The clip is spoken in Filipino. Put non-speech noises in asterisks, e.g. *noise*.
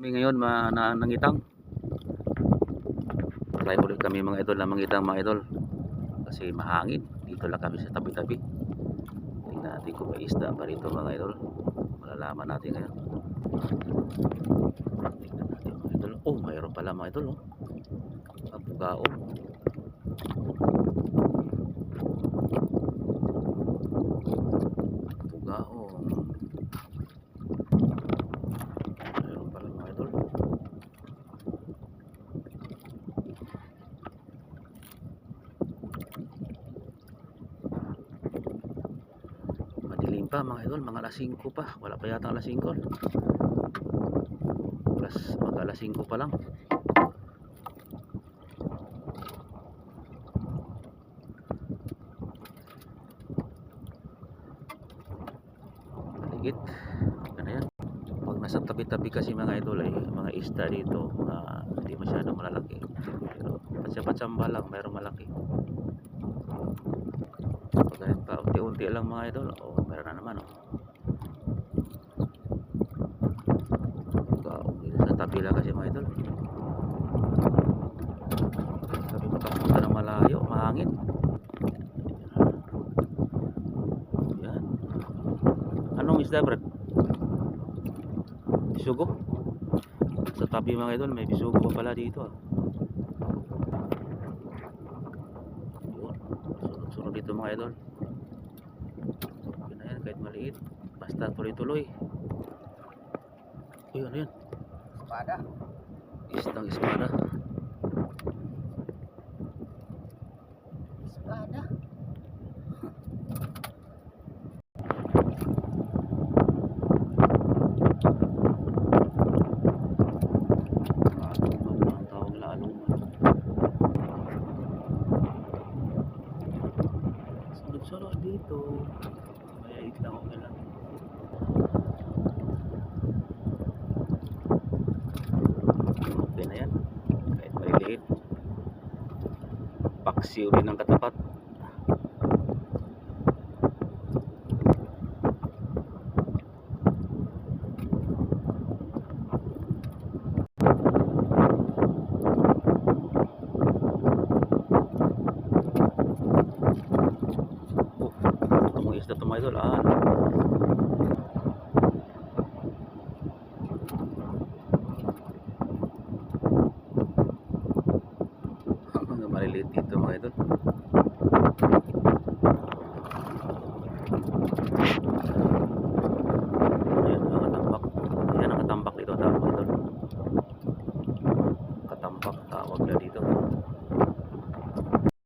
Kami ngayon ma na, nangitang. Try ulit kami mga idol na mangitang mga idol. Kasi mahangin. Dito lang kami sa tabi-tabi. Tingnan natin kung may isda pa rito mga idol. Malalaman natin ngayon. Tingnan natin mga idol. Oh, mayroon pala mga idol. Oh. Apugao. Apugao. Mayroon pala mga idol. Madilim pa mga idol, mga alas 5 pa. Wala pa yata alas 5. Plus, mag alas 5 pa lang. Maligit. Ano yan? Pag nasa tabi-tabi kasi mga idol ay mga isda dito, mga hindi masyadong malalaki. Pero patsa-patsamba lang, mayroong malaki. Pag pa, unti-unti lang mga idol. O, meron na naman, oh. Ikaw, dito sa tabi lang kasi mga idol. Sabi makapunta ng malayo, mahangin. Yan. Anong isda, Brad? Bisugo? Sa tabi mga idol, may bisugo pa pala dito, ah. Yun. Sunod-sunod dito mga idol. Yan, kahit maliit. Basta tuloy-tuloy. Uy, ano yan? Espada. Istang espada. Espada. Sunod-sunod dito. May ait lang okay lang. Okay na yan. Kahit maliliit. Paksiw rin ang katapat. Oh, isda ito mga idol. Ah, *laughs* mga maliliit dito mga idol.